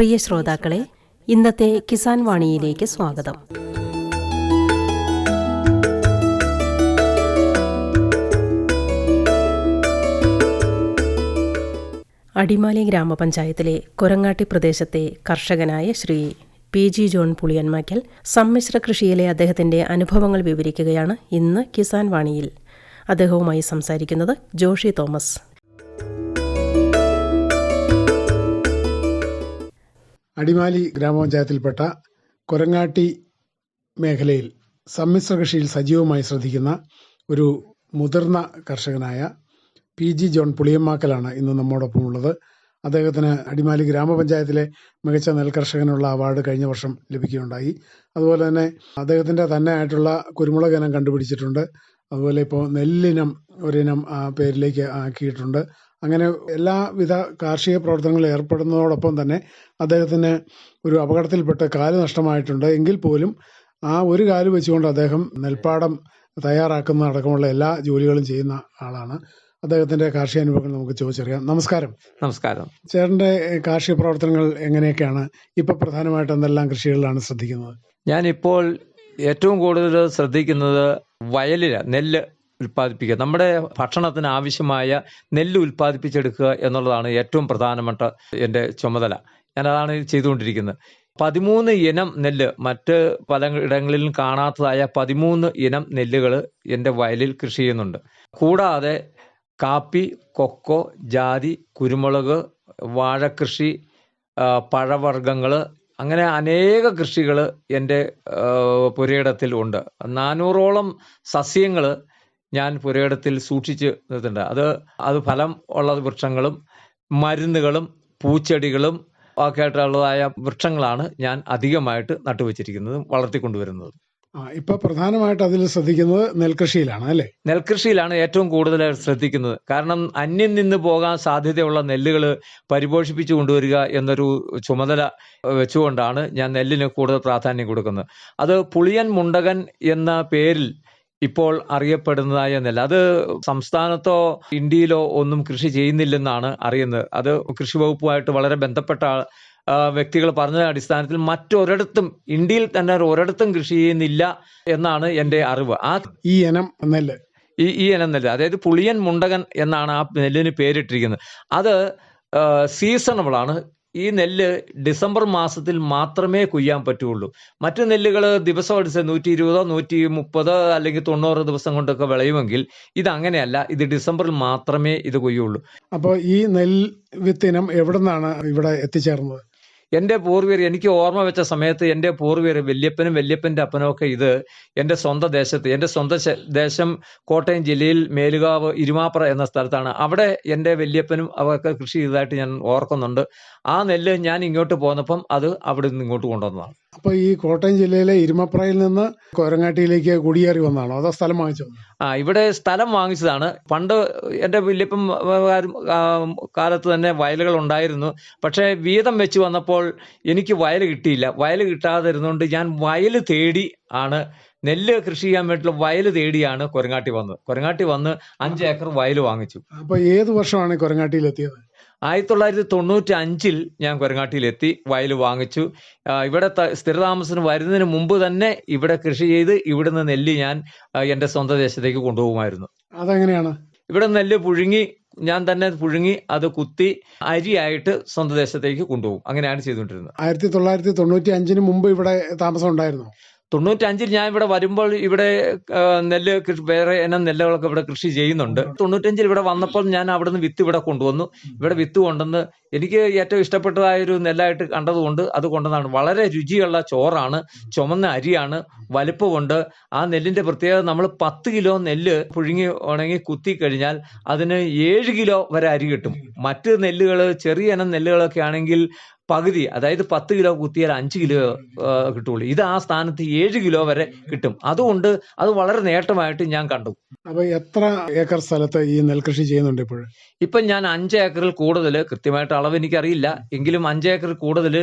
പ്രിയ ശ്രോതാക്കളെ ഇന്നത്തെ കിസാൻ വാണിയിലേക്ക് സ്വാഗതം. അടിമാലി ഗ്രാമപഞ്ചായത്തിലെ കൊരങ്ങാട്ടി പ്രദേശത്തെ കർഷകനായ Shri P G John Puliyanmakkal സമ്മിശ്ര കൃഷിയിലെ അദ്ദേഹത്തിന്റെ അനുഭവങ്ങൾ വിവരിക്കുകയാണ് ഇന്ന് കിസാൻ വാണിയിൽ. അദ്ദേഹവുമായി സംസാരിക്കുന്നത് ജോഷി തോമസ്. അടിമാലി ഗ്രാമപഞ്ചായത്തിൽപ്പെട്ട കൊരങ്ങാട്ടി മേഖലയിൽ സമ്മിശ്ര കൃഷിയിൽ സജീവമായി ശ്രദ്ധിക്കുന്ന ഒരു മുതിർന്ന കർഷകനായ പി ജി ജോൺ പുളിയമ്മാക്കലാണ് ഇന്ന് നമ്മോടൊപ്പം ഉള്ളത് അദ്ദേഹത്തിന് അടിമാലി ഗ്രാമപഞ്ചായത്തിലെ മികച്ച നെൽകർഷകനുള്ള അവാർഡ് കഴിഞ്ഞ വർഷം ലഭിക്കുകയുണ്ടായി. അതുപോലെ തന്നെ അദ്ദേഹത്തിന്റെ തന്നെ ആയിട്ടുള്ള കുരുമുളക് ഇനം കണ്ടുപിടിച്ചിട്ടുണ്ട്. അതുപോലെ ഇപ്പോൾ നെല്ലിനം ഒരിനം പേരിലേക്ക് ആക്കിയിട്ടുണ്ട്. അങ്ങനെ എല്ലാവിധ കാർഷിക പ്രവർത്തനങ്ങളിൽ ഏർപ്പെടുന്നതോടൊപ്പം തന്നെ അദ്ദേഹത്തിന് ഒരു അപകടത്തിൽപ്പെട്ട് കാൽ നഷ്ടമായിട്ടുണ്ട്. എങ്കിൽ പോലും ആ ഒരു കാൽ വെച്ചുകൊണ്ട് അദ്ദേഹം നെൽപ്പാടം തയ്യാറാക്കുന്ന അടക്കമുള്ള എല്ലാ ജോലികളും ചെയ്യുന്ന ആളാണ്. അദ്ദേഹത്തിന്റെ കാർഷിക അനുഭവങ്ങൾ നമുക്ക് ചോദിച്ചറിയാം. നമസ്കാരം. നമസ്കാരം. ചേട്ടന്റെ കാർഷിക പ്രവർത്തനങ്ങൾ എങ്ങനെയൊക്കെയാണ്? ഇപ്പൊ പ്രധാനമായിട്ട് എന്തെല്ലാം കൃഷികളിലാണ് ശ്രദ്ധിക്കുന്നത്? ഞാനിപ്പോൾ ഏറ്റവും കൂടുതൽ ശ്രദ്ധിക്കുന്നത് വയലിൽ നെല്ല് ഉൽപ്പാദിപ്പിക്കുക. നമ്മുടെ ഭക്ഷണത്തിന് ആവശ്യമായ നെല്ല് ഉൽപ്പാദിപ്പിച്ചെടുക്കുക എന്നുള്ളതാണ് ഏറ്റവും പ്രധാനപ്പെട്ട എന്റെ ചുമതല. ഞാൻ അതാണ് ചെയ്തുകൊണ്ടിരിക്കുന്നത്. പതിമൂന്ന് ഇനം നെല്ല് മറ്റ് പല ഇടങ്ങളിലും കാണാത്തതായ പതിമൂന്ന് ഇനം നെല്ലുകൾ എന്റെ വയലിൽ കൃഷി ചെയ്യുന്നുണ്ട്. കൂടാതെ കാപ്പി കൊക്കോ ജാതി കുരുമുളക് വാഴക്കൃഷി പഴവർഗങ്ങൾ അങ്ങനെ അനേക കൃഷികൾ എന്റെ പുരയിടത്തിൽ ഉണ്ട്. നാനൂറോളം സസ്യങ്ങൾ ഞാൻ പുരയിടത്തിൽ സൂക്ഷിച്ച് നിർത്തുന്നുണ്ട് അത് അത് ഫലം ഉള്ള വൃക്ഷങ്ങളും മരുന്നുകളും പൂച്ചെടികളും ഒക്കെ ആയിട്ടുള്ളതായ വൃക്ഷങ്ങളാണ് ഞാൻ അധികമായിട്ട് നട്ടുവച്ചിരിക്കുന്നതും വളർത്തിക്കൊണ്ടുവരുന്നതും. ഇപ്പൊ പ്രധാനമായിട്ട് അതിൽ ശ്രദ്ധിക്കുന്നത് നെൽകൃഷിയിലാണ് അല്ലേ? നെൽകൃഷിയിലാണ് ഏറ്റവും കൂടുതൽ ശ്രദ്ധിക്കുന്നത്. കാരണം അന്യം നിന്ന് പോകാൻ സാധ്യതയുള്ള നെല്ലുകൾ പരിപോഷിപ്പിച്ചു കൊണ്ടുവരിക എന്നൊരു ചുമതല വെച്ചുകൊണ്ടാണ് ഞാൻ നെല്ലിന് കൂടുതൽ പ്രാധാന്യം കൊടുക്കുന്നത്. അത് പുളിയൻ മുണ്ടകൻ എന്ന പേരിൽ ഇപ്പോൾ അറിയപ്പെടുന്നതായ നെല്ല് അത് സംസ്ഥാനത്തോ ഇന്ത്യയിലോ ഒന്നും കൃഷി ചെയ്യുന്നില്ലെന്നാണ് അറിയുന്നത്. അത് കൃഷി വകുപ്പുമായിട്ട് വളരെ ബന്ധപ്പെട്ട വ്യക്തികൾ പറഞ്ഞ അടിസ്ഥാനത്തിൽ മറ്റൊരിടത്തും ഇന്ത്യയിൽ തന്നെ ഒരിടത്തും കൃഷി ചെയ്യുന്നില്ല എന്നാണ് എന്റെ അറിവ്. ആ ഈ ഇനം നെല്ല്. ഈ ഈ ഇനം നെല്ല് അതായത് പുളിയൻ മുണ്ടകൻ എന്നാണ് ആ നെല്ലിന് പേരിട്ടിരിക്കുന്നത്. അത് സീസണബിൾ ആണ്. ഈ നെല്ല് ഡിസംബർ മാസത്തിൽ മാത്രമേ കൊയ്യാൻ പറ്റുള്ളൂ. മറ്റു നെല്ലുകൾ ദിവസം അടിച്ച് നൂറ്റി ഇരുപതോ നൂറ്റി മുപ്പതോ അല്ലെങ്കിൽ തൊണ്ണൂറ് ദിവസം കൊണ്ടൊക്കെ വിളയുമെങ്കിൽ ഇത് അങ്ങനെയല്ല ഇത് ഡിസംബറിൽ മാത്രമേ ഇത് കൊയ്യുള്ളൂ. അപ്പോൾ ഈ നെൽ വിത്തിനം എവിടെ നിന്നാണ് ഇവിടെ എത്തിച്ചേർന്നത്? എന്റെ പൂർവികർ എനിക്ക് ഓർമ്മ വെച്ച സമയത്ത് എന്റെ പൂർവികർ വല്യപ്പനും വല്യപ്പന്റെ അപ്പനും ഒക്കെ ഇത് എന്റെ സ്വന്തം ദേശത്ത് എന്റെ സ്വന്തം ദേശം കോട്ടയം ജില്ലയിൽ മേലുകാവ് ഇരുമാപ്ര എന്ന സ്ഥലത്താണ്. അവിടെ എന്റെ വല്യപ്പനും അവർക്ക് കൃഷി ചെയ്തതായിട്ട് ഞാൻ ഓർക്കുന്നുണ്ട്. ആ നെല്ല് ഞാൻ ഇങ്ങോട്ട് പോന്നപ്പം അത് അവിടെ നിന്ന് ഇങ്ങോട്ട് കൊണ്ടുവന്നതാണ്. അപ്പൊ ഈ കോട്ടയം ജില്ലയിലെ ഇരുമപ്രയിൽ നിന്ന് കൊരങ്ങാട്ടിയിലേക്ക് കുടിയേറി വന്നതാണോ? അതോ സ്ഥലം വാങ്ങിച്ചു? ആ ഇവിടെ സ്ഥലം വാങ്ങിച്ചതാണ്. പണ്ട് എന്റെ വല്യപ്പം കാലത്ത് തന്നെ വയലുകൾ ഉണ്ടായിരുന്നു. പക്ഷേ വീതം വെച്ച് വന്നപ്പോൾ എനിക്ക് വയൽ കിട്ടിയില്ല. വയൽ കിട്ടാതിരുന്നുകൊണ്ട് ഞാൻ വയൽ തേടി ആണ് നെല്ല് കൃഷി ചെയ്യാൻ വേണ്ടിയിട്ടുള്ള വയൽ തേടിയാണ് കൊരങ്ങാട്ടി വന്നത്. കൊരങ്ങാട്ടി വന്ന് അഞ്ച് ഏക്കർ വയൽ വാങ്ങിച്ചു. അപ്പൊ ഏത് വർഷമാണ് കൊരങ്ങാട്ടിയിൽ എത്തിയത് ആയിരത്തി തൊള്ളായിരത്തി തൊണ്ണൂറ്റി അഞ്ചിൽ ഞാൻ കൊരങ്ങാട്ടിയിലെത്തി വയൽ വാങ്ങിച്ചു. ഇവിടെ സ്ഥിരതാമസം സ്ഥിരതാമസത്തിന് വരുന്നതിന് മുമ്പ് തന്നെ ഇവിടെ കൃഷി ചെയ്ത് ഇവിടുന്ന് നെല്ല് ഞാൻ എന്റെ എന്റെ സ്വന്തം ദേശത്തേക്ക് കൊണ്ടുപോകുമായിരുന്നു. അതെങ്ങനെയാണ്? ഇവിടെ നെല്ല് പുഴുങ്ങി ഞാൻ തന്നെ പുഴുങ്ങി അത് കുത്തി അരിയായിട്ട് സ്വന്തം ദേശത്തേക്ക് കൊണ്ടുപോകും. അങ്ങനെയാണ് ചെയ്തുകൊണ്ടിരുന്നത്. ആയിരത്തി തൊള്ളായിരത്തി തൊണ്ണൂറ്റി അഞ്ചിന് മുമ്പ് ഇവിടെ താമസം ഉണ്ടായിരുന്നു? തൊണ്ണൂറ്റഞ്ചിൽ ഞാൻ ഇവിടെ വരുമ്പോൾ ഇവിടെ നെല്ല് കൃഷി വേറെ ഇനം നെല്ലുകളൊക്കെ ഇവിടെ കൃഷി ചെയ്യുന്നുണ്ട്. തൊണ്ണൂറ്റഞ്ചിൽ ഇവിടെ വന്നപ്പോൾ ഞാൻ അവിടുന്ന് വിത്ത് ഇവിടെ കൊണ്ടുവന്നു. ഇവിടെ വിത്ത് കൊണ്ടുവന്ന് എനിക്ക് ഏറ്റവും ഇഷ്ടപ്പെട്ടതായ ഒരു നെല്ലായിട്ട് കണ്ടതുകൊണ്ട് അത് കൊണ്ടുവന്നാണ് വളരെ രുചിയുള്ള ചോറാണ് ചുമന്ന അരിയാണ് വലുപ്പമുണ്ട്. ആ നെല്ലിന്റെ പ്രത്യേകത നമ്മൾ പത്ത് കിലോ നെല്ല് പുഴുങ്ങി ഉണങ്ങി കുത്തി കഴിഞ്ഞാൽ അതിന് ഏഴ് കിലോ വരെ അരി കിട്ടും. മറ്റ് നെല്ലുകൾ ചെറിയ ഇനം നെല്ലുകളൊക്കെ ആണെങ്കിൽ പകുതി അതായത് പത്ത് കിലോ കുത്തിയാൽ അഞ്ച് കിലോ കിട്ടുള്ളൂ. ഇത് ആ സ്ഥാനത്ത് ഏഴ് കിലോ വരെ കിട്ടും. അതുകൊണ്ട് അത് വളരെ നേട്ടമായിട്ട് ഞാൻ കണ്ടു. അപ്പൊ എത്ര ഏക്കർ സ്ഥലത്ത് ഈ നെൽകൃഷി ചെയ്യുന്നുണ്ട് ഇപ്പോൾ ഇപ്പം ഞാൻ അഞ്ച് ഏക്കറിൽ കൂടുതൽ കൃത്യമായിട്ട് അളവ് എനിക്കറിയില്ല. എങ്കിലും അഞ്ച് ഏക്കറിൽ കൂടുതൽ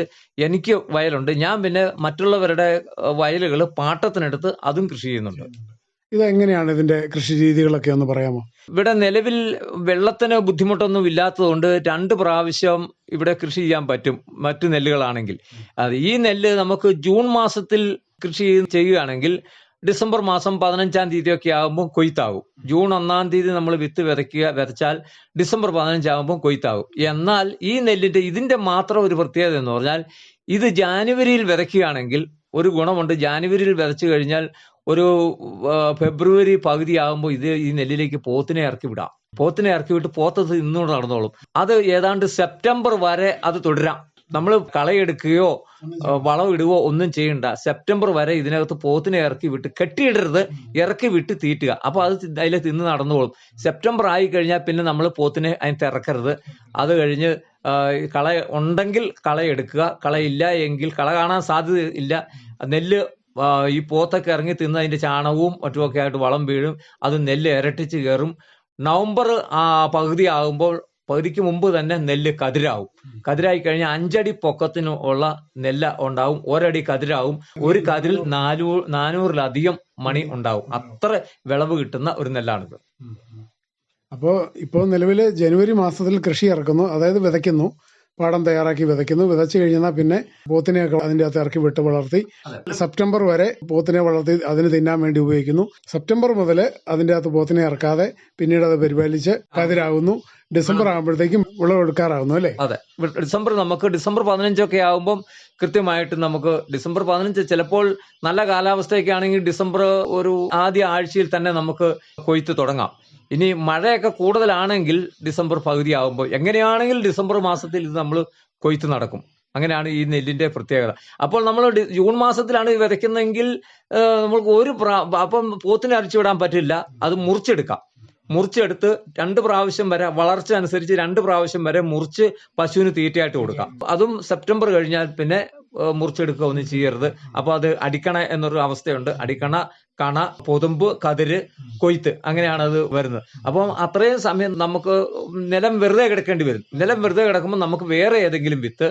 എനിക്ക് വയലുണ്ട്. ഞാൻ പിന്നെ മറ്റുള്ളവരുടെ വയലുകൾ പാട്ടത്തിനെടുത്ത് അതും കൃഷി ചെയ്യുന്നുണ്ട്. ഇത് എങ്ങനെയാണ് ഇതിന്റെ കൃഷി രീതികളൊക്കെ ഒന്ന് പറയാമോ? ഇവിടെ നിലവിൽ വെള്ളത്തിന് ബുദ്ധിമുട്ടൊന്നും ഇല്ലാത്തതുകൊണ്ട് രണ്ട് പ്രാവശ്യം ഇവിടെ കൃഷി ചെയ്യാൻ പറ്റും മറ്റു നെല്ലുകളാണെങ്കിൽ. അത് ഈ നെല്ല് നമുക്ക് ജൂൺ മാസത്തിൽ കൃഷി ചെയ്യുകയാണെങ്കിൽ ഡിസംബർ മാസം പതിനഞ്ചാം തീയതി ഒക്കെ ആകുമ്പോൾ കൊയ്ത്താകും ജൂൺ ഒന്നാം തീയതി നമ്മൾ വിത്ത് വിതയ്ക്കുക വിതച്ചാൽ ഡിസംബർ പതിനഞ്ചാകുമ്പോൾ കൊയ്ത്താകും എന്നാൽ ഈ നെല്ലിന്റെ ഇതിന്റെ മാത്രം ഒരു പ്രത്യേകത എന്ന് പറഞ്ഞാൽ ഇത് ജാനുവരിയിൽ വിതയ്ക്കുകയാണെങ്കിൽ ഒരു ഗുണമുണ്ട്. ജാനുവരിയിൽ വിതച്ചു കഴിഞ്ഞാൽ ഒരു ഫെബ്രുവരി പകുതി ആകുമ്പോൾ ഇത് ഈ നെല്ലിലേക്ക് പോത്തിനെ ഇറക്കി വിടാം. പോത്തിനെ ഇറക്കി വിട്ട് പോത്തത് ഇന്നുകൊണ്ട് നടന്നോളും. അത് ഏതാണ്ട് സെപ്റ്റംബർ വരെ അത് തുടരാം. നമ്മൾ കളയെടുക്കുകയോ വളം ഇടുകയോ ഒന്നും ചെയ്യണ്ട. സെപ്റ്റംബർ വരെ ഇതിനകത്ത് പോത്തിനെ ഇറക്കി വിട്ട് കെട്ടിയിടരുത് ഇറക്കി വിട്ട് തീറ്റുക. അപ്പൊ അത് അതിൽ തിന്ന് നടന്നോളും. സെപ്റ്റംബർ ആയി കഴിഞ്ഞാൽ പിന്നെ നമ്മൾ പോത്തിനെ അതിനകത്ത് ഇറക്കരുത്. അത് കഴിഞ്ഞ് കള ഉണ്ടെങ്കിൽ കളയെടുക്കുക. കളയില്ല എങ്കിൽ കള കാണാൻ സാധ്യത ഇല്ല. നെല്ല് ഈ പോത്തൊക്കെ ഇറങ്ങി തിന്ന് അതിന്റെ ചാണകവും മറ്റുമൊക്കെ ആയിട്ട് വളം വീഴും. അത് നെല്ല് ഇരട്ടിച്ച് കയറും. നവംബർ പകുതി ആകുമ്പോൾ പകുതിക്ക് മുമ്പ് തന്നെ നെല്ല് കതിരാവും. കതിരായി കഴിഞ്ഞാൽ അഞ്ചടി പൊക്കത്തിന് ഉള്ള നെല്ല് ഉണ്ടാവും. ഒരടി കതിരാവും. ഒരു കതിരിൽ നാനൂ നാനൂറിലധികം മണി ഉണ്ടാവും. അത്ര വിളവ് കിട്ടുന്ന ഒരു നെല്ലാണിത്. അപ്പോൾ ഇപ്പോ നിലവിൽ ജനുവരി മാസത്തിൽ കൃഷി ഇറക്കുന്നു. അതായത് വിതയ്ക്കുന്നു. പാടം തയ്യാറാക്കി വിതയ്ക്കുന്നു. വിതച്ചു കഴിഞ്ഞാൽ പിന്നെ പോത്തിനെയൊക്കെ അതിന്റെ അകത്ത് ഇറക്കി വിട്ട് വളർത്തി. സെപ്റ്റംബർ വരെ പോത്തിനെ വളർത്തി അതിന് തിന്നാൻ വേണ്ടി ഉപയോഗിക്കുന്നു. സെപ്റ്റംബർ മുതൽ അതിന്റെ അകത്ത് പോത്തിനെ ഇറക്കാതെ പിന്നീട് അത് പരിപാലിച്ച് കതിരാകുന്നു. ഡിസംബർ ആകുമ്പോഴത്തേക്കും വിളവെടുക്കാറാകുന്നു അല്ലേ? അതെ. ഡിസംബർ നമുക്ക് ഡിസംബർ പതിനഞ്ചൊക്കെ ആകുമ്പം കൃത്യമായിട്ട് നമുക്ക് ഡിസംബർ പതിനഞ്ച് ചിലപ്പോൾ നല്ല കാലാവസ്ഥയൊക്കെ ആണെങ്കിൽ ഡിസംബർ ഒരു ആദ്യ ആഴ്ചയിൽ തന്നെ നമുക്ക് കൊയ്ത്ത് തുടങ്ങാം. ഇനി മഴയൊക്കെ കൂടുതലാണെങ്കിൽ ഡിസംബർ പകുതി ആകുമ്പോൾ എങ്ങനെയാണെങ്കിൽ ഡിസംബർ മാസത്തിൽ ഇത് നമ്മൾ കൊയ്ത്ത് നടക്കും. അങ്ങനെയാണ് ഈ നെല്ലിന്റെ പ്രത്യേകത. അപ്പോൾ നമ്മൾ ജൂൺ മാസത്തിലാണ് വിതയ്ക്കുന്നതെങ്കിൽ നമുക്ക് ഒരു പ്രാ അപ്പം പോത്തിനെ അരച്ചുവിടാൻ പറ്റില്ല. അത് മുറിച്ചെടുക്കാം. മുറിച്ചെടുത്ത് രണ്ട് പ്രാവശ്യം വരെ വളർച്ച അനുസരിച്ച് രണ്ട് പ്രാവശ്യം വരെ മുറിച്ച് പശുവിന് തീറ്റയായിട്ട് കൊടുക്കാം. അതും സെപ്റ്റംബർ കഴിഞ്ഞാൽ പിന്നെ മുറിച്ചെടുക്കുക ഒന്നും ചെയ്യരുത്. അപ്പൊ അത് അടിക്കണ എന്നൊരു അവസ്ഥയുണ്ട്. അടിക്കണ കണ പൊതുമ്പ് കതിര് കൊയ്ത്ത് അങ്ങനെയാണ് അത് വരുന്നത്. അപ്പം അത്രയും സമയം നമുക്ക് നിലം വെറുതെ കിടക്കേണ്ടി വരും. നിലം വെറുതെ കിടക്കുമ്പോൾ നമുക്ക് വേറെ ഏതെങ്കിലും വിത്ത്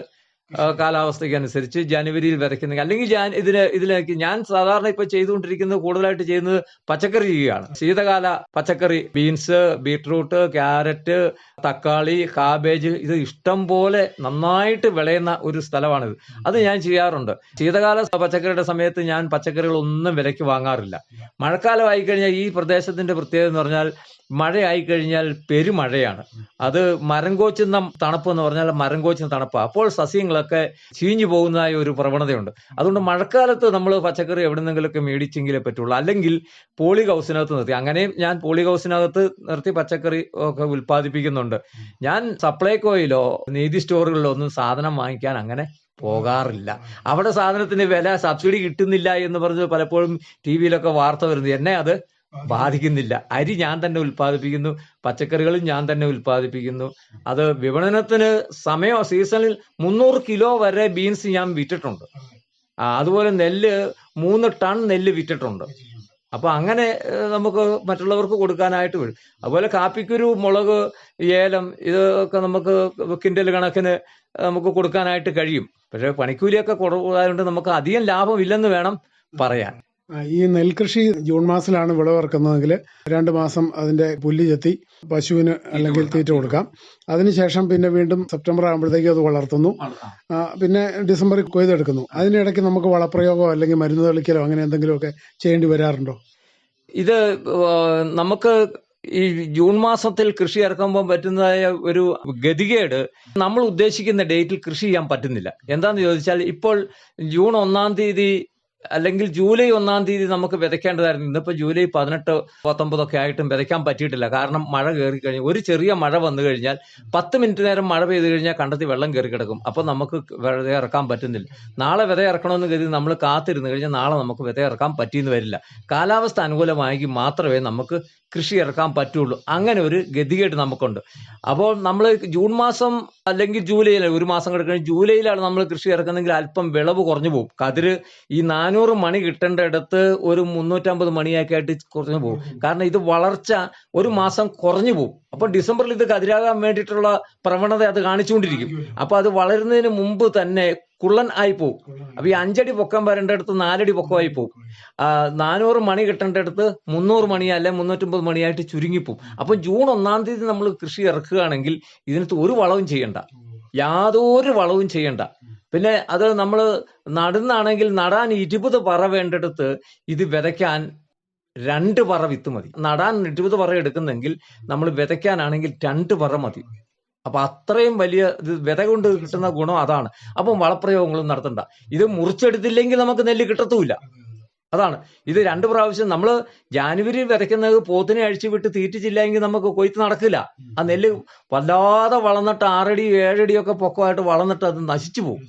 കാലാവസ്ഥയ്ക്ക് അനുസരിച്ച് ജനുവരിയിൽ വിതയ്ക്കുന്നെങ്കിൽ അല്ലെങ്കിൽ ഞാൻ ഇതിന് ഇതിലേക്ക് ഞാൻ സാധാരണ ഇപ്പൊ ചെയ്തുകൊണ്ടിരിക്കുന്നത് കൂടുതലായിട്ട് ചെയ്യുന്നത് പച്ചക്കറി ചെയ്യുകയാണ്. ശീതകാല പച്ചക്കറി ബീൻസ് ബീട്രൂട്ട് ക്യാരറ്റ് തക്കാളി കാബേജ് ഇത് ഇഷ്ടം പോലെ നന്നായിട്ട് വിളയുന്ന ഒരു സ്ഥലമാണിത്. അത് ഞാൻ ചെയ്യാറുണ്ട്. ശീതകാല പച്ചക്കറിയുടെ സമയത്ത് ഞാൻ പച്ചക്കറികൾ ഒന്നും വിലയ്ക്ക് വാങ്ങാറില്ല. മഴക്കാലമായി കഴിഞ്ഞാൽ ഈ പ്രദേശത്തിന്റെ പ്രത്യേകത എന്ന് പറഞ്ഞാൽ മഴയായി കഴിഞ്ഞാൽ പെരുമഴയാണ്. അത് മരം കോച്ചുന്ന തണുപ്പ് എന്ന് പറഞ്ഞാൽ മരം കോച്ചുന്ന തണുപ്പ്. അപ്പോൾ സസ്യങ്ങളൊക്കെ ചീഞ്ഞു പോകുന്നതായ ഒരു പ്രവണതയുണ്ട്. അതുകൊണ്ട് മഴക്കാലത്ത് നമ്മൾ പച്ചക്കറി എവിടെ നിന്നെങ്കിലുമൊക്കെ മേടിച്ചെങ്കിലേ പറ്റുള്ളൂ. അല്ലെങ്കിൽ പോളി ഹൗസിനകത്ത് നിർത്തി. അങ്ങനെയും ഞാൻ പോളി ഹൗസിനകത്ത് നിർത്തി പച്ചക്കറി ഒക്കെ ഉൽപ്പാദിപ്പിക്കുന്നുണ്ട്. ഞാൻ സപ്ലൈകോയിലോ നീതി സ്റ്റോറുകളിലോ ഒന്നും സാധനം വാങ്ങിക്കാൻ അങ്ങനെ പോകാറില്ല. അവിടെ സാധനത്തിന് വില സബ്സിഡി കിട്ടുന്നില്ല എന്ന് പറഞ്ഞ് പലപ്പോഴും ടി വിയിലൊക്കെ വാർത്ത വരുന്നത്. എന്നെ അത് ബാധിക്കുന്നില്ല. അരി ഞാൻ തന്നെ ഉൽപ്പാദിപ്പിക്കുന്നു. പച്ചക്കറികളും ഞാൻ തന്നെ ഉൽപ്പാദിപ്പിക്കുന്നു. അത് വിപണനത്തിന് സമയം സീസണിൽ മുന്നൂറ് കിലോ വരെ ബീൻസ് ഞാൻ വിറ്റിട്ടുണ്ട്. അതുപോലെ നെല്ല് മൂന്ന് ടൺ നെല്ല് വിറ്റിട്ടുണ്ട്. അപ്പൊ അങ്ങനെ നമുക്ക് മറ്റുള്ളവർക്ക് കൊടുക്കാനായിട്ട് വരും. അതുപോലെ കാപ്പിക്കുരു മുളക് ഏലം ഇതൊക്കെ നമുക്ക് കിൻഡൽ കണക്കിന് നമുക്ക് കൊടുക്കാനായിട്ട് കഴിയും. പക്ഷെ പണിക്കൂലിയൊക്കെ കുറവായതുകൊണ്ട് നമുക്ക് അധികം ലാഭം ഇല്ലെന്ന് വേണം പറയാൻ. ഈ നെൽകൃഷി ജൂൺ മാസത്തിലാണ് വിളവിറക്കുന്നതെങ്കിൽ രണ്ട് മാസം അതിന്റെ പുല്ല് ചെത്തി പശുവിന് അല്ലെങ്കിൽ തീറ്റ കൊടുക്കാം. അതിനുശേഷം പിന്നെ വീണ്ടും സെപ്റ്റംബർ ആകുമ്പോഴത്തേക്കും അത് വളർത്തുന്നു. പിന്നെ ഡിസംബറിൽ കൊയ്തെടുക്കുന്നു. അതിനിടയ്ക്ക് നമുക്ക് വളപ്രയോഗമോ അല്ലെങ്കിൽ മരുന്ന് തളിക്കലോ അങ്ങനെ എന്തെങ്കിലുമൊക്കെ ചെയ്യേണ്ടി വരാറുണ്ടോ? ഇത് നമുക്ക് ഈ ജൂൺ മാസത്തിൽ കൃഷി ഇറക്കുമ്പോൾ പറ്റുന്നതായ ഒരു ഗതികേട് നമ്മൾ ഉദ്ദേശിക്കുന്ന ഡേറ്റിൽ കൃഷി ചെയ്യാൻ പറ്റുന്നില്ല. എന്താന്ന് ചോദിച്ചാൽ ഇപ്പോൾ ജൂൺ ഒന്നാം തീയതി അല്ലെങ്കിൽ ജൂലൈ ഒന്നാം തീയതി നമുക്ക് വിതയ്ക്കേണ്ടതായിരുന്നു. ഇന്നിപ്പോൾ ജൂലൈ പതിനെട്ട് പത്തൊമ്പതൊക്കെ ആയിട്ടും വിതയ്ക്കാൻ പറ്റിയിട്ടില്ല. കാരണം മഴ കയറി കഴിഞ്ഞു. ഒരു ചെറിയ മഴ വന്നു കഴിഞ്ഞാൽ പത്ത് മിനിറ്റ് നേരം മഴ പെയ്തു കഴിഞ്ഞാൽ കണ്ടെത്തി വെള്ളം കയറി കിടക്കും. അപ്പോൾ നമുക്ക് വിത ഇറക്കാൻ പറ്റുന്നില്ല. നാളെ വിത ഇറക്കണമെന്ന് കരുതി നമ്മൾ കാത്തിരുന്ന് കഴിഞ്ഞാൽ നാളെ നമുക്ക് വിത ഇറക്കാൻ പറ്റിയെന്ന് വരില്ല. കാലാവസ്ഥ അനുകൂലമായെങ്കിൽ മാത്രമേ നമുക്ക് കൃഷി ഇറക്കാൻ പറ്റുള്ളൂ. അങ്ങനെ ഒരു ഗതികേട് നമുക്കുണ്ട്. അപ്പോൾ നമ്മൾ ജൂൺ മാസം അല്ലെങ്കിൽ ജൂലൈയിൽ ഒരു മാസം കിടക്കുന്ന ജൂലൈയിലാണ് നമ്മൾ കൃഷി ഇറക്കുന്നെങ്കിൽ അല്പം വിളവ് കുറഞ്ഞു പോകും. കതിര് ഈ നാനൂറ് മണി കിട്ടേണ്ട ഇടത്ത് ഒരു മുന്നൂറ്റമ്പത് മണിയൊക്കെ ആയിട്ട് കുറഞ്ഞു പോകും. കാരണം ഇത് വളർച്ച ഒരു മാസം കുറഞ്ഞു പോകും. അപ്പോൾ ഡിസംബറിൽ ഇത് കതിരാകാൻ വേണ്ടിയിട്ടുള്ള പ്രവണത അത് കാണിച്ചുകൊണ്ടിരിക്കും. അപ്പോൾ അത് വളരുന്നതിന് മുമ്പ് തന്നെ കുള്ളൻ ആയി പോകും അപ്പൊ ഈ അഞ്ചടി പൊക്കം വരേണ്ടടുത്ത് നാലടി പൊക്കമായി പോകും നാനൂറ് മണി കിട്ടേണ്ടടുത്ത് മുന്നൂറ് മണി അല്ലെ മുന്നൂറ്റമ്പത് മണിയായിട്ട് ചുരുങ്ങിപ്പോവും. അപ്പൊ ജൂൺ ഒന്നാം തീയതി നമ്മൾ കൃഷി ഇറക്കുകയാണെങ്കിൽ ഇതിനകത്ത് ഒരു വളവും ചെയ്യണ്ട. യാതൊരു വളവും ചെയ്യണ്ട. പിന്നെ അത് നമ്മൾ നടുന്നാണെങ്കിൽ നടാൻ ഇരുപത് പറ വേണ്ടടുത്ത് ഇത് വിതയ്ക്കാൻ രണ്ട് പറ വിത്ത് മതി. നടാൻ ഇരുപത് പറ എടുക്കുന്നെങ്കിൽ നമ്മൾ വിതയ്ക്കാനാണെങ്കിൽ രണ്ട് പറ മതി. അപ്പൊ അത്രയും വലിയ ഇത് വിത കൊണ്ട് കിട്ടുന്ന ഗുണം അതാണ്. അപ്പം വളപ്രയോഗങ്ങളും നടത്തണ്ട. ഇത് മുറിച്ചെടുത്തില്ലെങ്കിൽ നമുക്ക് നെല്ല് കിട്ടത്തുമില്ല അതാണ്. ഇത് രണ്ട് പ്രാവശ്യം നമ്മൾ ജാനുവരി വിതയ്ക്കുന്നത് പോത്തിനെ അഴിച്ചു വിട്ട് തീറ്റിച്ചില്ലെങ്കിൽ നമുക്ക് കൊയ്ത്ത് നടക്കില്ല. ആ നെല്ല് വല്ലാതെ വളർന്നിട്ട് ആറടി ഒക്കെ പൊക്കമായിട്ട് വളർന്നിട്ട് അത് നശിച്ചു പോകും.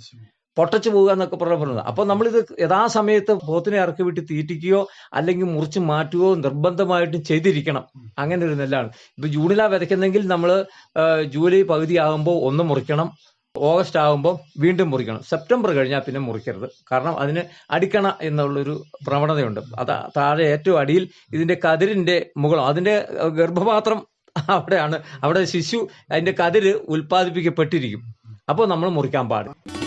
പൊട്ടച്ചു പോകുക എന്നൊക്കെ പറഞ്ഞത്. അപ്പൊ നമ്മളിത് യഥാസമയത്ത് പോത്തിനെ ഇറക്കി വിട്ട് തീറ്റിക്കുകയോ അല്ലെങ്കിൽ മുറിച്ച് മാറ്റുകയോ നിർബന്ധമായിട്ടും ചെയ്തിരിക്കണം. അങ്ങനെ ഒരു നെല്ലാണ്. ഇപ്പൊ ജൂണിലാ വിതയ്ക്കുന്നെങ്കിൽ നമ്മൾ ജൂലൈ പകുതി ആകുമ്പോൾ ഒന്ന് മുറിക്കണം. ഓഗസ്റ്റ് ആകുമ്പോൾ വീണ്ടും മുറിക്കണം. സെപ്റ്റംബർ കഴിഞ്ഞാൽ പിന്നെ മുറിക്കരുത്. കാരണം അതിന് അടിക്കണ എന്നുള്ളൊരു പ്രവണതയുണ്ട്. അത് താഴെ ഏറ്റവും അടിയിൽ ഇതിന്റെ കതിരിന്റെ മുകളം അതിന്റെ ഗർഭപാത്രം അവിടെയാണ്. അവിടെ ശിശു അതിന്റെ കതിര് ഉൽപ്പാദിപ്പിക്കപ്പെട്ടിരിക്കും. അപ്പോൾ നമ്മൾ മുറിക്കാൻ പാടില്ല.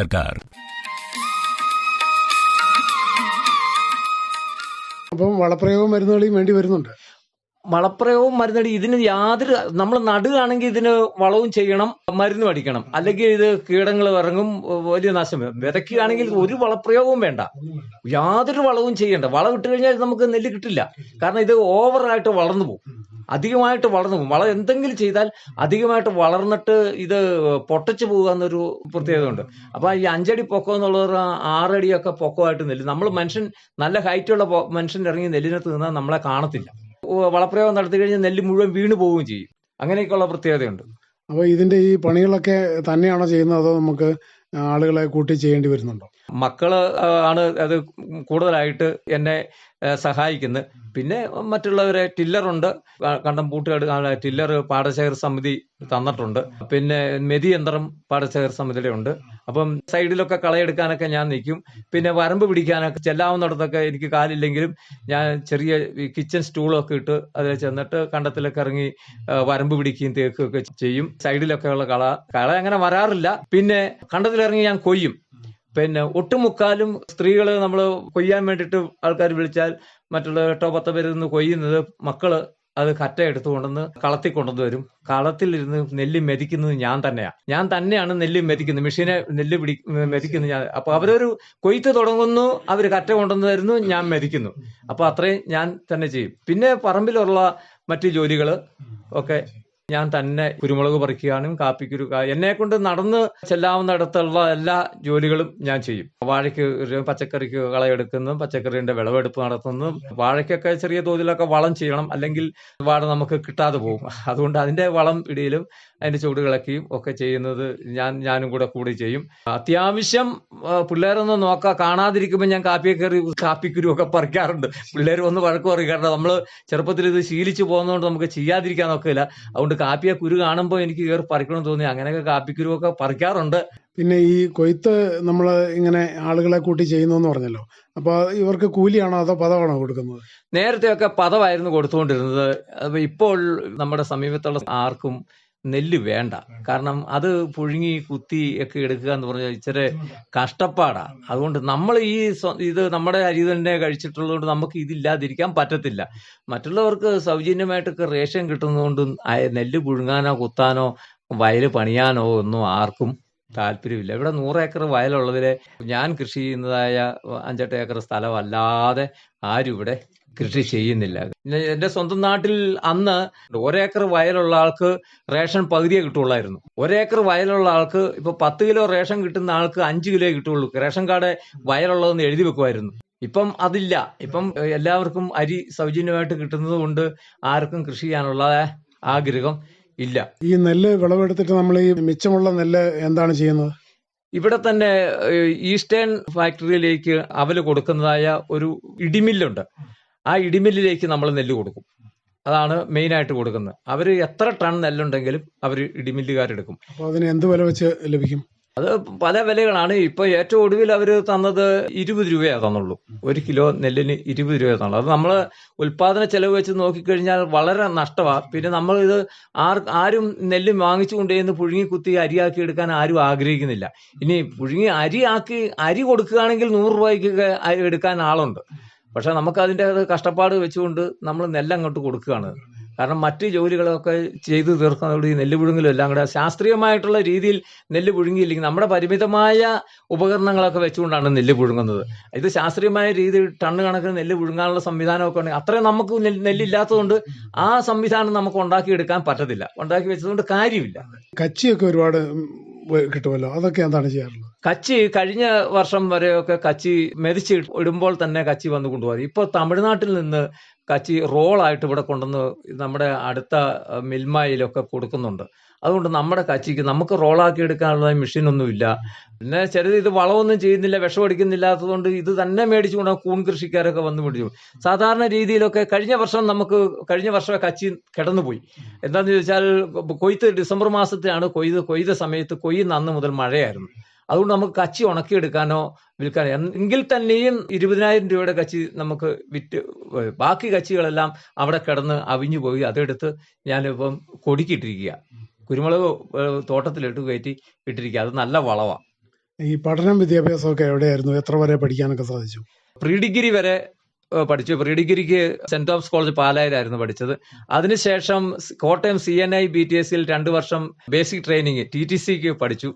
സർക്കാർ. അപ്പം വളപ്രയോഗ മരുന്നുകൾ വേണ്ടി വരുന്നുണ്ട്. വളപ്രയോഗവും മരുന്നടി ഇതിന് യാതൊരു നമ്മൾ നടുകയാണെങ്കിൽ ഇതിന് വളവും ചെയ്യണം മരുന്നും അടിക്കണം. അല്ലെങ്കിൽ ഇത് കീടങ്ങൾ ഇറങ്ങും വലിയ നാശം വിതയ്ക്കുകയാണെങ്കിൽ ഒരു വളപ്രയോഗവും വേണ്ട. യാതൊരു വളവും ചെയ്യണ്ട. വളം ഇട്ട് കഴിഞ്ഞാൽ നമുക്ക് നെല്ല് കിട്ടില്ല. കാരണം ഇത് ഓവറായിട്ട് വളർന്നു പോകും. അധികമായിട്ട് വളർന്നു പോകും. വളം എന്തെങ്കിലും ചെയ്താൽ അധികമായിട്ട് വളർന്നിട്ട് ഇത് പൊട്ടച്ചു പോകുക എന്നൊരു പ്രത്യേകത ഉണ്ട് അപ്പൊ ഈ അഞ്ചടി പൊക്കം എന്നുള്ളവർ ആറടിയൊക്കെ പൊക്കമായിട്ട് നെല്ല്. നമ്മൾ മനുഷ്യൻ നല്ല ഹൈറ്റുള്ള മനുഷ്യൻ ഇറങ്ങി നെല്ലിനകത്ത് നിന്നാൽ നമ്മളെ കാണത്തില്ല. വളപ്രയോഗം നടത്തി കഴിഞ്ഞാൽ നെല്ല് മുഴുവൻ വീണ് പോവുകയും ചെയ്യും. അങ്ങനെയൊക്കെയുള്ള പ്രത്യേകതയുണ്ട്. അപ്പോൾ ഇതിന്റെ ഈ പണികളൊക്കെ തന്നെയാണോ ചെയ്യുന്നത് അതോ നമുക്ക് ആളുകളെ കൂട്ടി ചെയ്യേണ്ടി വരുന്നുണ്ടോ? മക്കൾ ആണ് അത് കൂടുതലായിട്ട് എന്നെ സഹായിക്കുന്നത് പിന്നെ മറ്റുള്ളവരെ ടില്ലറുണ്ട് കണ്ടം പൂട്ടുകാട് ടില്ലർ പാടശേഖര സമിതി തന്നിട്ടുണ്ട്. പിന്നെ മെതി യന്ത്രം പാടശേഖര സമിതിയുടെ ഉണ്ട്. അപ്പം സൈഡിലൊക്കെ കളയെടുക്കാനൊക്കെ ഞാൻ നിൽക്കും. പിന്നെ വരമ്പ് പിടിക്കാനൊക്കെ ചെല്ലാവുന്നിടത്തൊക്കെ എനിക്ക് കാലില്ലെങ്കിലും ഞാൻ ചെറിയ കിച്ചൺ സ്റ്റൂളൊക്കെ ഇട്ട് അതിൽ ചെന്നിട്ട് കണ്ടത്തിലൊക്കെ ഇറങ്ങി വരമ്പ് പിടിക്കുകയും തേക്കുകയൊക്കെ ചെയ്യും. സൈഡിലൊക്കെ ഉള്ള കള കള അങ്ങനെ വരാറില്ല. പിന്നെ കണ്ടത്തിലിറങ്ങി ഞാൻ കൊയ്യും. പിന്നെ ഒട്ടുമുക്കാലും സ്ത്രീകൾ നമ്മൾ കൊയ്യാൻ വേണ്ടിയിട്ട് ആൾക്കാർ വിളിച്ചാൽ മറ്റുള്ള എട്ടോ പത്തോ പേര് നിന്ന് കൊയ്യുന്നത് മക്കൾ അത് കറ്റ എടുത്തു കൊണ്ടുവന്ന് കളത്തിൽ കൊണ്ടുവന്ന് വരും കളത്തിലിരുന്ന് നെല്ല് മെതിക്കുന്നത് ഞാൻ തന്നെയാണ് ഞാൻ തന്നെയാണ് നെല്ല് മെതിക്കുന്നത്. മെഷീനെ നെല്ല് പിടി മെതിക്കുന്നത് ഞാൻ. അപ്പൊ അവരൊരു കൊയ്ത്ത് തുടങ്ങുന്നു അവർ കറ്റ കൊണ്ടുവന്ന് തരുന്നു ഞാൻ മെതിക്കുന്നു. അപ്പൊ അത്രയും ഞാൻ തന്നെ ചെയ്യും. പിന്നെ പറമ്പിലുള്ള മറ്റു ജോലികൾ ഒക്കെ ഞാൻ തന്നെ കുരുമുളക് പറിക്കാനും കാപ്പിക്കുരു എന്നെ കൊണ്ട് നടന്ന് ചെല്ലാവുന്നിടത്തുള്ള എല്ലാ ജോലികളും ഞാൻ ചെയ്യും. വാഴയ്ക്ക് പച്ചക്കറിക്ക് കളയെടുക്കുന്നതും പച്ചക്കറിന്റെ വിളവെടുപ്പ് നടത്തുന്നതും വാഴയ്ക്കൊക്കെ ചെറിയ തോതിലൊക്കെ വളം ചെയ്യണം. അല്ലെങ്കിൽ വാഴ നമുക്ക് കിട്ടാതെ പോകും. അതുകൊണ്ട് അതിന്റെ വളം ഇടയിലും അതിന്റെ ചുവടുകളൊക്കെയും ഒക്കെ ചെയ്യുന്നത് ഞാൻ ഞാനും കൂടെ കൂടി ചെയ്യും. അത്യാവശ്യം പിള്ളേരൊന്ന് നോക്കാം കാണാതിരിക്കുമ്പോൾ ഞാൻ കാപ്പിയെ കയറി കാപ്പിക്കുരു ഒക്കെ പറിക്കാറുണ്ട്. പിള്ളേർ ഒന്ന് വഴക്ക് പറയും കാരണം നമ്മൾ ചെറുപ്പത്തിൽ ഇത് ശീലിച്ചു പോകുന്നതുകൊണ്ട് നമുക്ക് ചെയ്യാതിരിക്കാൻ നോക്കില്ല അതുകൊണ്ട് കാപ്പിയെ കുരു കാണുമ്പോൾ എനിക്ക് കയറി പറിക്കണം തോന്നി അങ്ങനെയൊക്കെ കാപ്പിക്കുരുവൊക്കെ പറിക്കാറുണ്ട്. പിന്നെ ഈ കൊയ്ത്ത് നമ്മൾ ഇങ്ങനെ ആളുകളെ കൂട്ടി ചെയ്യുന്നു എന്ന് പറഞ്ഞല്ലോ. അപ്പോൾ ഇവർക്ക് കൂലിയാണോ അതോ പദമാണോ കൊടുക്കുന്നത്? നേരത്തെയൊക്കെ പദമായിരുന്നു കൊടുത്തുകൊണ്ടിരുന്നത്. അപ്പൊ ഇപ്പോൾ നമ്മുടെ സമീപത്തുള്ള ആർക്കും നെല്ല് വേണ്ട. കാരണം അത് പുഴുങ്ങി കുത്തി ഒക്കെ എടുക്കുക എന്ന് പറഞ്ഞാൽ ഇച്ചിരി കഷ്ടപ്പാടാ. അതുകൊണ്ട് നമ്മൾ ഈ ഇത് നമ്മുടെ അരി തന്നെ കഴിച്ചിട്ടുള്ളതുകൊണ്ട് നമുക്ക് ഇതില്ലാതിരിക്കാൻ പറ്റത്തില്ല. മറ്റുള്ളവർക്ക് സൗജന്യമായിട്ടൊക്കെ റേഷൻ കിട്ടുന്നതുകൊണ്ട് നെല്ല് പുഴുങ്ങാനോ കുത്താനോ വയൽ പണിയാനോ ഒന്നും ആർക്കും താല്പര്യമില്ല. ഇവിടെ നൂറ് ഏക്കർ വയലുള്ളതിലെ ഞാൻ കൃഷി ചെയ്യുന്നതായ അഞ്ചെട്ട് ഏക്കർ സ്ഥലമല്ലാതെ ആരും ഇവിടെ കൃഷി ചെയ്യുന്നില്ല. എന്റെ സ്വന്തം നാട്ടിൽ അന്ന് ഒരേക്കർ വയലുള്ള ആൾക്ക് റേഷൻ പകുതിയെ കിട്ടുള്ളായിരുന്നു ഒരേക്കർ വയലുള്ള ആൾക്ക് ഇപ്പൊ പത്ത് കിലോ റേഷൻ കിട്ടുന്ന ആൾക്ക് അഞ്ച് കിലോ കിട്ടുള്ളൂ റേഷൻ കാർഡ് വയലുള്ളതെന്ന് എഴുതി വെക്കുമായിരുന്നു. ഇപ്പം അതില്ല. ഇപ്പം എല്ലാവർക്കും അരി സൗജന്യമായിട്ട് കിട്ടുന്നത് കൊണ്ട് ആർക്കും കൃഷി ചെയ്യാനുള്ള ആഗ്രഹം ഇല്ല. ഈ നെല്ല് വിളവെടുത്തിട്ട് നമ്മൾ ഈ മിച്ചമുള്ള നെല്ല് എന്താണ് ചെയ്യുന്നത്? ഇവിടെ തന്നെ ഈസ്റ്റേൺ ഫാക്ടറിയിലേക്ക് അവൽ കൊടുക്കുന്നതായ ഒരു ഇടിമില്ലുണ്ട്. ആ ഇടിമില്ലിലേക്ക് നമ്മൾ നെല്ല് കൊടുക്കും. അതാണ് മെയിൻ ആയിട്ട് കൊടുക്കുന്നത്. അവർ എത്ര ടൺ നെല്ലുണ്ടെങ്കിലും അവർ ഇടിമില്ലുകാരെടുക്കും അപ്പോൾ അതിന് എന്ത് വില വെച്ച് ലഭിക്കും? അത് പല വിലകളാണ്. ഇപ്പോൾ ഏറ്റവും ഒടുവിൽ അവർ തന്നത് ഇരുപത് രൂപയാ തന്നുള്ളൂ. ഒരു കിലോ നെല്ലിന് ഇരുപത് രൂപയാ തന്നുള്ളൂ. അത് നമ്മൾ ഉൽപാദന ചെലവ് വെച്ച് നോക്കിക്കഴിഞ്ഞാൽ വളരെ നഷ്ടമാണ് പിന്നെ നമ്മൾ ഇത് ആർ ആരും നെല്ല് വാങ്ങിച്ചു കൊണ്ടുവന്ന് പുഴുങ്ങി കുത്തി അരിയാക്കി എടുക്കാൻ ആരും ആഗ്രഹിക്കുന്നില്ല. ഇനി പുഴുങ്ങി അരിയാക്കി അരി കൊടുക്കുകയാണെങ്കിൽ നൂറ് രൂപയ്ക്ക് എടുക്കാൻ ആളുണ്ട്. പക്ഷെ നമുക്ക് അതിന്റെ കഷ്ടപ്പാട് വെച്ചുകൊണ്ട് നമ്മൾ നെല്ലങ്ങോട്ട് കൊടുക്കുകയാണ്. കാരണം മറ്റ് ജോലികളൊക്കെ ചെയ്തു തീർക്കുന്നതോട് ഈ നെല്ല് പുഴുങ്ങലും എല്ലാം കൂടെ ശാസ്ത്രീയമായിട്ടുള്ള രീതിയിൽ നെല്ല് പുഴുങ്ങിയില്ലെങ്കിൽ നമ്മുടെ പരിമിതമായ ഉപകരണങ്ങളൊക്കെ വെച്ചുകൊണ്ടാണ് നെല്ല് പുഴുങ്ങുന്നത് ഇത് ശാസ്ത്രീയമായ രീതിയിൽ ടണ്ണ് കണക്കിന് നെല്ല് പുഴുങ്ങാനുള്ള സംവിധാനമൊക്കെ ഉണ്ടെങ്കിൽ അത്രയും നമുക്ക് നെല്ല് നെല്ലില്ലാത്തതുകൊണ്ട് ആ സംവിധാനം നമുക്ക് ഉണ്ടാക്കിയെടുക്കാൻ പറ്റത്തില്ല. ഉണ്ടാക്കി വെച്ചതുകൊണ്ട് കാര്യമില്ല. കച്ചിയൊക്കെ ഒരുപാട് കിട്ടുമല്ലോ? അതൊക്കെ എന്താണ് ചെയ്യാറുള്ളത്? കച്ചി കഴിഞ്ഞ വർഷം വരെയൊക്കെ കച്ചി മെതിച്ച് ഇടുമ്പോൾ തന്നെ കച്ചി വന്ന് കൊണ്ടുപോകും ഇപ്പോൾ തമിഴ്നാട്ടിൽ നിന്ന് കച്ചി റോളായിട്ട് ഇവിടെ കൊണ്ടുവന്ന് നമ്മുടെ അടുത്ത മിൽമായിലൊക്കെ കൊടുക്കുന്നുണ്ട്. അതുകൊണ്ട് നമ്മുടെ കച്ചിക്ക് നമുക്ക് റോളാക്കി എടുക്കാനുള്ള മെഷീനൊന്നുമില്ല. പിന്നെ ചിലത് ഇത് വളമൊന്നും ചെയ്യുന്നില്ല വിഷം അടിക്കുന്നില്ലാത്തതുകൊണ്ട് ഇത് തന്നെ മേടിച്ചുകൊണ്ട് കൂൺ കൃഷിക്കാരൊക്കെ വന്ന് പിടിച്ചു. സാധാരണ രീതിയിലൊക്കെ കഴിഞ്ഞ വർഷം നമുക്ക് കഴിഞ്ഞ വർഷം കച്ചി കിടന്നുപോയി. എന്താണെന്ന് ചോദിച്ചാൽ കൊയ്ത്ത് ഡിസംബർ മാസത്തിലാണ് കൊയ്ത് കൊയ്ത സമയത്ത് കൊയ്യുന്ന അന്ന് മുതൽ മഴയായിരുന്നു. അതുകൊണ്ട് നമുക്ക് കച്ചി ഉണക്കിയെടുക്കാനോ വിൽക്കാനോ എങ്കിൽ തന്നെയും ഇരുപതിനായിരം രൂപയുടെ കച്ചി നമുക്ക് വിറ്റ് ബാക്കി കച്ചികളെല്ലാം അവിടെ കിടന്ന് അവിഞ്ഞു പോയി അതെടുത്ത് ഞാനിപ്പം കൊടിക്കിട്ടിരിക്കുക കുരുമുളക് തോട്ടത്തിലിട്ട് കയറ്റി ഇട്ടിരിക്കുക അത് നല്ല വളവാണ് ഈ പഠനം വിദ്യാഭ്യാസമൊക്കെ എവിടെയായിരുന്നു? എത്ര വരെ പഠിക്കാനൊക്കെ സാധിച്ചു? പ്രീ ഡിഗ്രി വരെ പഠിച്ചു. പ്രീ ഡിഗ്രിക്ക് സെന്റ് തോമസ് കോളേജ് പാലായിലായിരുന്നു പഠിച്ചത്. അതിനുശേഷം Kottayam C N I B T S സിയിൽ രണ്ട് വർഷം ബേസിക് ട്രെയിനിങ് ടി ടി സിക്ക് പഠിച്ചു.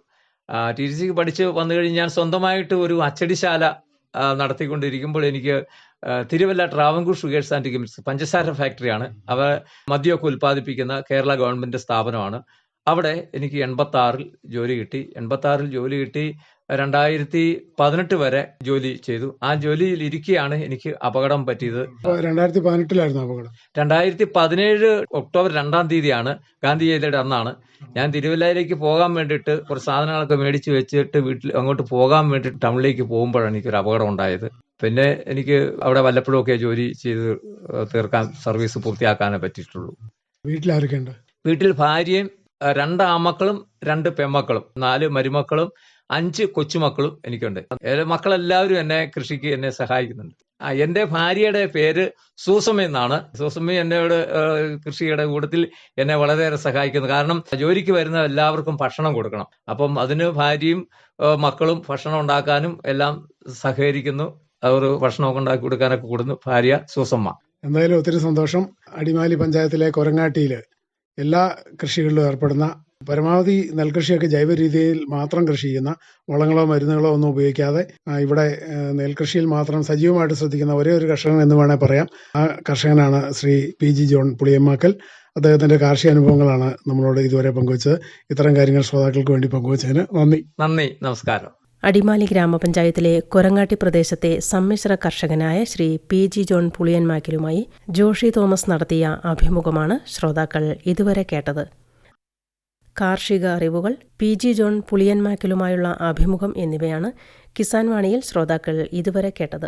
ടി ടി സിക്ക് പഠിച്ച് വന്നു കഴിഞ്ഞ് ഞാൻ സ്വന്തമായിട്ട് ഒരു അച്ചടിശാല നടത്തിക്കൊണ്ടിരിക്കുമ്പോൾ എനിക്ക് Thiruvalla Travancore sugars and chemicals പഞ്ചസാര ഫാക്ടറിയാണ്. അവ മദ്യമൊക്കെ ഉൽപ്പാദിപ്പിക്കുന്ന കേരള ഗവൺമെന്റ് സ്ഥാപനമാണ്. അവിടെ എനിക്ക് എൺപത്തി ആറിൽ ജോലി കിട്ടി. എൺപത്തി ആറിൽ ജോലി കിട്ടി. രണ്ടായിരത്തി പതിനെട്ട് വരെ ജോലി ചെയ്തു. ആ ജോലിയിൽ ഇരിക്കുകയാണ് എനിക്ക് അപകടം പറ്റിയത്. രണ്ടായിരത്തി പതിനെട്ടിലായിരുന്നു അപകടം. രണ്ടായിരത്തി പതിനേഴ് ഒക്ടോബർ രണ്ടാം തീയതിയാണ് ഗാന്ധി ജയന്തിയുടെ അന്നാണ്. ഞാൻ തിരുവല്ലയിലേക്ക് പോകാൻ വേണ്ടിയിട്ട് കുറച്ച് സാധനങ്ങളൊക്കെ മേടിച്ച് വെച്ചിട്ട് വീട്ടിൽ അങ്ങോട്ട് പോകാൻ വേണ്ടിയിട്ട് ടൗണിലേക്ക് പോകുമ്പോഴാണ് എനിക്കൊരു അപകടം ഉണ്ടായത്. പിന്നെ എനിക്ക് അവിടെ വല്ലപ്പോഴും ഒക്കെ ജോലി ചെയ്ത് തീർക്കാൻ സർവീസ് പൂർത്തിയാക്കാനേ പറ്റിയിട്ടുള്ളൂ. വീട്ടിലാരൊക്കെ ഉണ്ട്? വീട്ടിൽ ഭാര്യയും രണ്ട് ആമക്കളും രണ്ട് പെമ്മക്കളും നാല് മരുമക്കളും അഞ്ച് കൊച്ചുമക്കളും എനിക്കുണ്ട്. മക്കളെല്ലാവരും എന്നെ കൃഷിക്ക് എന്നെ സഹായിക്കുന്നുണ്ട്. ആ, എന്റെ ഭാര്യയുടെ പേര് സൂസമ്മ എന്നാണ്. സൂസമ്മ എന്നോട് കൃഷിയുടെ കൂട്ടത്തിൽ എന്നെ വളരെയേറെ സഹായിക്കുന്നു. കാരണം ജോലിക്ക് വരുന്ന എല്ലാവർക്കും ഭക്ഷണം കൊടുക്കണം. അപ്പം അതിന് ഭാര്യയും മക്കളും ഭക്ഷണം ഉണ്ടാക്കാനും എല്ലാം സഹകരിക്കുന്നു. അവർ ഭക്ഷണമൊക്കെ ഉണ്ടാക്കി കൊടുക്കാനൊക്കെ കൂടുന്നു ഭാര്യ സൂസമ്മ. എന്തായാലും ഒത്തിരി സന്തോഷം. അടിമാലി പഞ്ചായത്തിലെ കൊരങ്ങാട്ടിയിൽ എല്ലാ കൃഷികളിലും ഏർപ്പെടുന്ന പരമാവധി നെൽകൃഷിയൊക്കെ ജൈവ രീതിയിൽ മാത്രം കൃഷി ചെയ്യുന്ന വളങ്ങളോ മരുന്നുകളോ ഒന്നും ഉപയോഗിക്കാതെ ഇവിടെ നെൽകൃഷിയിൽ മാത്രം സജീവമായിട്ട് ശ്രദ്ധിക്കുന്ന ഒരേ ഒരു കർഷകൻ എന്ന് വേണേൽ പറയാം. ആ കർഷകനാണ് ശ്രീ പി ജി ജോൺ പുളിയമ്മാക്കൽ. അദ്ദേഹത്തിന്റെ കാർഷിക അനുഭവങ്ങളാണ് നമ്മളോട് ഇതുവരെ പങ്കുവച്ചത്. ഇത്തരം കാര്യങ്ങൾ ശ്രോതാക്കൾക്ക് വേണ്ടി പങ്കുവച്ചതിന് നന്ദി. നന്ദി. നമസ്കാരം. അടിമാലി ഗ്രാമപഞ്ചായത്തിലെ കൊരങ്ങാട്ടി പ്രദേശത്തെ സമ്മിശ്ര കർഷകനായ ശ്രീ പി ജി ജോൺ പുളിയന്മാക്കിലുമായി ജോഷി തോമസ് നടത്തിയ അഭിമുഖമാണ് ശ്രോതാക്കൾ ഇതുവരെ കേട്ടത്. കാർഷിക അറിവുകൾ പി ജി ജോൺ പുളിയന്മാക്കിലുമായുള്ള അഭിമുഖം എന്നിവയാണ് കിസാൻ വാണിയിൽ ശ്രോതാക്കൾ ഇതുവരെ കേട്ടത്.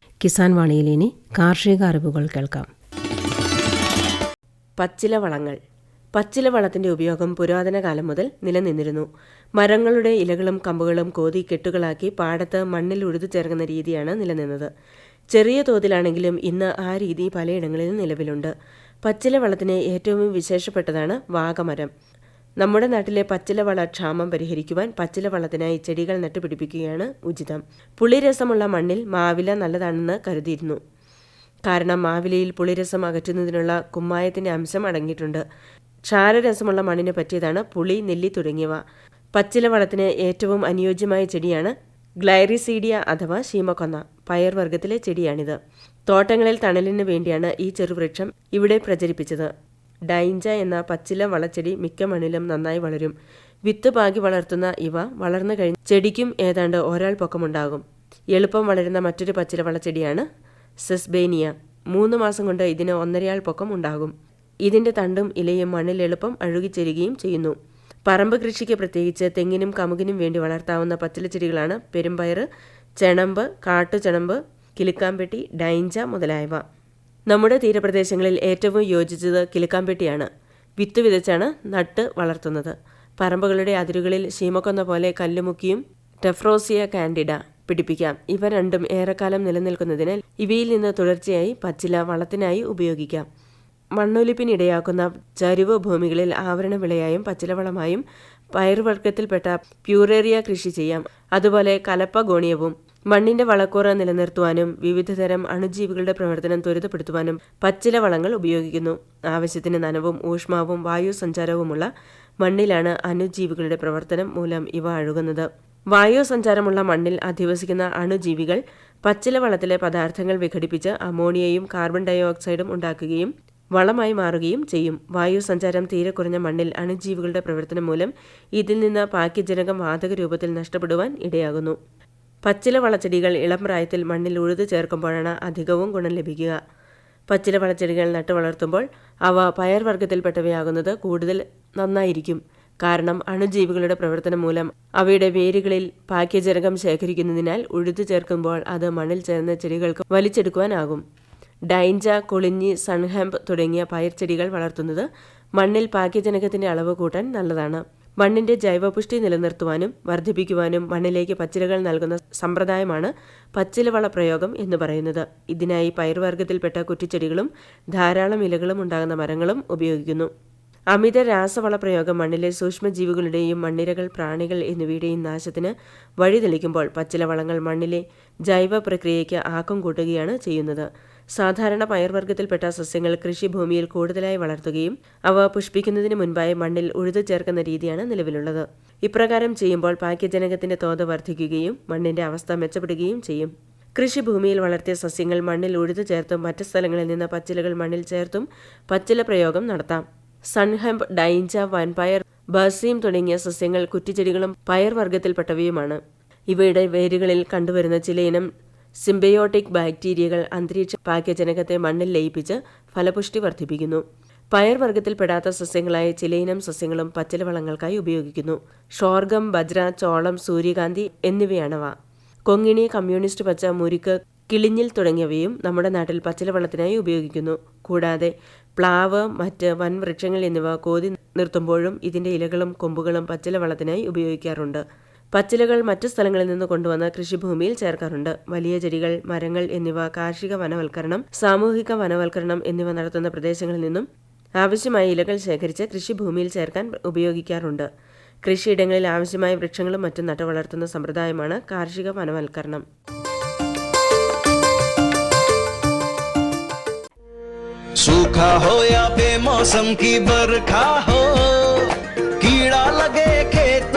കിസാൻ വാണിയിൽ ഇനി കാർഷിക അറിവുകൾ കേൾക്കാം. പച്ചില വളങ്ങൾ. പച്ചില വളത്തിന്റെ ഉപയോഗം പുരാതന കാലം മുതൽ നിലനിന്നിരുന്നു. മരങ്ങളുടെ ഇലകളും കമ്പുകളും കോതി കെട്ടുകളാക്കി പാടത്ത് മണ്ണിൽ ഉഴുതു ചേർക്കുന്ന രീതിയാണ് നിലനിന്നത്. ചെറിയ തോതിലാണെങ്കിലും ഇന്ന് ആ രീതി പലയിടങ്ങളിലും നിലവിലുണ്ട്. പച്ചില വളത്തിന് ഏറ്റവും വിശേഷപ്പെട്ടതാണ് വാഗമരം. നമ്മുടെ നാട്ടിലെ പച്ചിലവള ക്ഷാമം പരിഹരിക്കുവാൻ പച്ചിലവളത്തിനായി ചെടികൾ നട്ടുപിടിപ്പിക്കുകയാണ് ഉചിതം. പുളിരസമുള്ള മണ്ണിൽ മാവില നല്ലതാണെന്ന് കരുതിയിരുന്നു. കാരണം മാവിലയിൽ പുളിരസം അകറ്റുന്നതിനുള്ള കുമ്മായത്തിന്റെ അംശം അടങ്ങിയിട്ടുണ്ട്. ക്ഷാരരസമുള്ള മണ്ണിന് പറ്റിയതാണ് പുളി നെല്ലി തുടങ്ങിയവ. പച്ചിലവളത്തിന് ഏറ്റവും അനുയോജ്യമായ ചെടിയാണ് ഗ്ലൈറിസീഡിയ അഥവാ ശീമക്കൊന്ന പയർവർഗത്തിലെ ചെടിയാണിത്. തോട്ടങ്ങളിൽ തണലിന് വേണ്ടിയാണ് ഈ ചെറുവൃക്ഷം ഇവിടെ പ്രചരിപ്പിച്ചത്. ഡൈഞ്ച എന്ന പച്ചില വളച്ചെടി മിക്ക മണ്ണിലും നന്നായി വളരും. വിത്ത് പാകി വളർത്തുന്ന ഇവ വളർന്നു കഴിഞ്ഞ ചെടിക്കും ഏതാണ്ട് ഒരാൾ പൊക്കമുണ്ടാകും. എളുപ്പം വളരുന്ന മറ്റൊരു പച്ചില വളച്ചെടിയാണ് സെസ്ബേനിയ. മൂന്ന് മാസം കൊണ്ട് ഇതിന് ഒന്നരയാൾ പൊക്കം ഉണ്ടാകും. ഇതിന്റെ തണ്ടും ഇലയും മണ്ണിൽ എളുപ്പം അഴുകിച്ചേരുകയും ചെയ്യുന്നു. പറമ്പ് കൃഷിക്ക് പ്രത്യേകിച്ച് തെങ്ങിനും കമുകിനും വേണ്ടി വളർത്താവുന്ന പച്ചില ചെടികളാണ് പെരുമ്പയർ ചെണമ്പ് കാട്ടുചെണമ്പ് കിലുക്കാമ്പെട്ടി ഡൈഞ്ച മുതലായവ. നമ്മുടെ തീരപ്രദേശങ്ങളിൽ ഏറ്റവും യോജിച്ചത് കിലുക്കാമ്പെട്ടിയാണ് വിത്ത് വിതച്ചാണ് നട്ട് വളർത്തുന്നത്. പറമ്പുകളുടെ അതിരുകളിൽ ശീമക്കൊന്ന പോലെ കല്ലുമുക്കിയും ടെഫ്രോസിയ കാൻഡിഡ പിടിപ്പിക്കാം. ഇവ രണ്ടും ഏറെക്കാലം നിലനിൽക്കുന്നതിനാൽ ഇവയിൽ നിന്ന് തുടർച്ചയായി പച്ചില വളത്തിനായി ഉപയോഗിക്കാം. മണ്ണൊലിപ്പിനിടയാക്കുന്ന ചരിവ് ഭൂമികളിൽ ആവരണ വിളയായും പച്ചിലവളമായും പയറുവർഗത്തിൽപ്പെട്ട പ്യൂറേറിയ കൃഷി ചെയ്യാം. അതുപോലെ കലപ്പ ഗോണിയവും മണ്ണിന്റെ വളക്കൂറ നിലനിർത്തുവാനും വിവിധതരം അണുജീവികളുടെ പ്രവർത്തനം ത്വരിതപ്പെടുത്തുവാനും പച്ചില വളങ്ങൾ ഉപയോഗിക്കുന്നു. ആവശ്യത്തിന് നനവും ഊഷ്മാവും വായു സഞ്ചാരവുമുള്ള മണ്ണിലാണ് അണുജീവികളുടെ പ്രവർത്തനം മൂലം ഇവ അഴുകുന്നത്. വായു സഞ്ചാരമുള്ള മണ്ണിൽ അധിവസിക്കുന്ന അണുജീവികൾ പച്ചില വളത്തിലെ പദാർത്ഥങ്ങൾ വിഘടിപ്പിച്ച് അമോണിയയും കാർബൺ ഡൈ ഓക്സൈഡും ഉണ്ടാക്കുകയും വളമായി മാറുകയും ചെയ്യും. വായു സഞ്ചാരം തീരെ കുറഞ്ഞ മണ്ണിൽ അണുജീവികളുടെ പ്രവർത്തനം മൂലം ഇതിൽ നിന്ന് പാക്യജനകം വാതക രൂപത്തിൽ നഷ്ടപ്പെടുവാൻ ഇടയാകുന്നു. പച്ചില വളച്ചെടികൾ ഇളം പ്രായത്തിൽ മണ്ണിൽ ഉഴുതു ചേർക്കുമ്പോഴാണ് അധികവും ഗുണം ലഭിക്കുക. പച്ചില വളച്ചെടികൾ നട്ടു വളർത്തുമ്പോൾ അവ പയർവർഗത്തിൽപ്പെട്ടവയാകുന്നത് കൂടുതൽ നന്നായിരിക്കും. കാരണം അണുജീവികളുടെ പ്രവർത്തനം മൂലം അവയുടെ വേരുകളിൽ പാക്യജനകം ശേഖരിക്കുന്നതിനാൽ ഉഴുതു ചേർക്കുമ്പോൾ അത് മണ്ണിൽ ചേർന്ന ചെടികൾക്ക് വലിച്ചെടുക്കുവാനാകും. ഡൈഞ്ച കൊളിഞ്ഞി സൺഹാമ്പ് തുടങ്ങിയ പയർച്ചെടികൾ വളർത്തുന്നത് മണ്ണിൽ പാക്യജനകത്തിന്റെ അളവ് കൂട്ടാൻ നല്ലതാണ്. മണ്ണിന്റെ ജൈവപുഷ്ടി നിലനിർത്തുവാനും വർദ്ധിപ്പിക്കുവാനും മണ്ണിലേക്ക് പച്ചിലകൾ നൽകുന്ന സമ്പ്രദായമാണ് പച്ചിലവള പ്രയോഗം എന്ന് പറയുന്നത്. ഇതിനായി പയർവർഗത്തിൽപ്പെട്ട കുറ്റിച്ചെടികളും ധാരാളം ഇലകളും ഉണ്ടാകുന്ന മരങ്ങളും ഉപയോഗിക്കുന്നു. അമിത രാസവള പ്രയോഗം മണ്ണിലെ സൂക്ഷ്മജീവികളുടെയും മണ്ണിരകൾ പ്രാണികൾ എന്നിവയുടെയും നാശത്തിന് വഴിതെളിക്കുമ്പോൾ പച്ചിലവളങ്ങൾ മണ്ണിലെ ജൈവ പ്രക്രിയയ്ക്ക് ആക്കം കൂട്ടുകയാണ് ചെയ്യുന്നത്. സാധാരണ പയർവർഗത്തിൽപ്പെട്ട സസ്യങ്ങൾ കൃഷിഭൂമിയിൽ കൂടുതലായി വളർത്തുകയും അവ പുഷ്പിക്കുന്നതിന് മുൻപായി മണ്ണിൽ ഉഴുതു ചേർക്കുന്ന രീതിയാണ് നിലവിലുള്ളത്. ഇപ്രകാരം ചെയ്യുമ്പോൾ പാക്യജനകത്തിന്റെ തോത് വർദ്ധിക്കുകയും മണ്ണിന്റെ അവസ്ഥ മെച്ചപ്പെടുകയും ചെയ്യും. കൃഷിഭൂമിയിൽ വളർത്തിയ സസ്യങ്ങൾ മണ്ണിൽ ഉഴുതു ചേർത്തും മറ്റ് സ്ഥലങ്ങളിൽ നിന്ന് പച്ചിലകൾ മണ്ണിൽ ചേർത്തും പച്ചില പ്രയോഗം നടത്താം. സൺഹെംപ് ഡൈഞ്ച വൻപയർ ബസീം തുടങ്ങിയ സസ്യങ്ങൾ കുറ്റിച്ചെടികളും പയർ വർഗത്തിൽപ്പെട്ടവയുമാണ് ഇവയുടെ വേരുകളിൽ കണ്ടുവരുന്ന ചിലയിനം സിംബയോട്ടിക് ബാക്ടീരിയകൾ അന്തരീക്ഷ പാക്യജനകത്തെ മണ്ണിൽ ലയിപ്പിച്ച് ഫലപുഷ്ടി വർദ്ധിപ്പിക്കുന്നു. പയർ വർഗത്തിൽപ്പെടാത്ത സസ്യങ്ങളായ ചിലയിനം സസ്യങ്ങളും പച്ചിലവളങ്ങൾക്കായി ഉപയോഗിക്കുന്നു. ഷോർഗം ബജ്ര ചോളം സൂര്യകാന്തി എന്നിവയാണവ. കൊങ്ങിണി കമ്മ്യൂണിസ്റ്റ് പച്ച മുരിക്ക് കിളിഞ്ഞിൽ തുടങ്ങിയവയും നമ്മുടെ നാട്ടിൽ പച്ചിലവളത്തിനായി ഉപയോഗിക്കുന്നു. കൂടാതെ പ്ലാവ് മറ്റ് വൻവൃക്ഷങ്ങൾ എന്നിവ കോതി നിർത്തുമ്പോഴും ഇതിന്റെ ഇലകളും കൊമ്പുകളും പച്ചിലവളത്തിനായി ഉപയോഗിക്കാറുണ്ട്. പച്ചിലകൾ മറ്റു സ്ഥലങ്ങളിൽ നിന്ന് കൊണ്ടുവന്ന് കൃഷിഭൂമിയിൽ ചേർക്കാറുണ്ട് വലിയ ചെടികൾ മരങ്ങൾ എന്നിവ കാർഷിക വനവൽക്കരണം സാമൂഹിക വനവൽക്കരണം എന്നിവ നടത്തുന്ന പ്രദേശങ്ങളിൽ നിന്നും ആവശ്യമായ ഇലകൾ ശേഖരിച്ച് കൃഷിഭൂമിയിൽ ചേർക്കാൻ ഉപയോഗിക്കാറുണ്ട് കൃഷിയിടങ്ങളിൽ ആവശ്യമായ വൃക്ഷങ്ങളും മറ്റും നട്ടുവളർത്തുന്ന സമ്പ്രദായമാണ് കാർഷിക വനവൽക്കരണം सूखा हो या बेमौसम की बरखा हो कीड़ा लगे खेत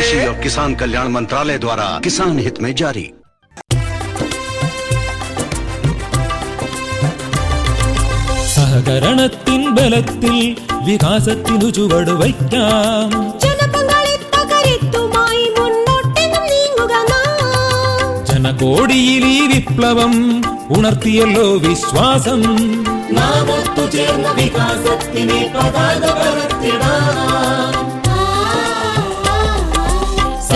कृषि और किसान कल्याण मंत्रालय द्वारा किसान हित में जारी സഹകരണത്തിൻ ബലത്തിൽ വികാസത്തിനു ചുവടുവയ്ക്കാം ജനപങ്കാളിത്തകരുത്തുമായി മുന്നോട്ടെന്നും നീങ്ങുക നാം. ജനകോടിയിൽ ഈ വിപ്ലവം ഉണർത്തിയല്ലോ വിശ്വാസം നാം ഒത്തുചേർന്ന വികാസത്തിനെ പതാക പറത്തിടാം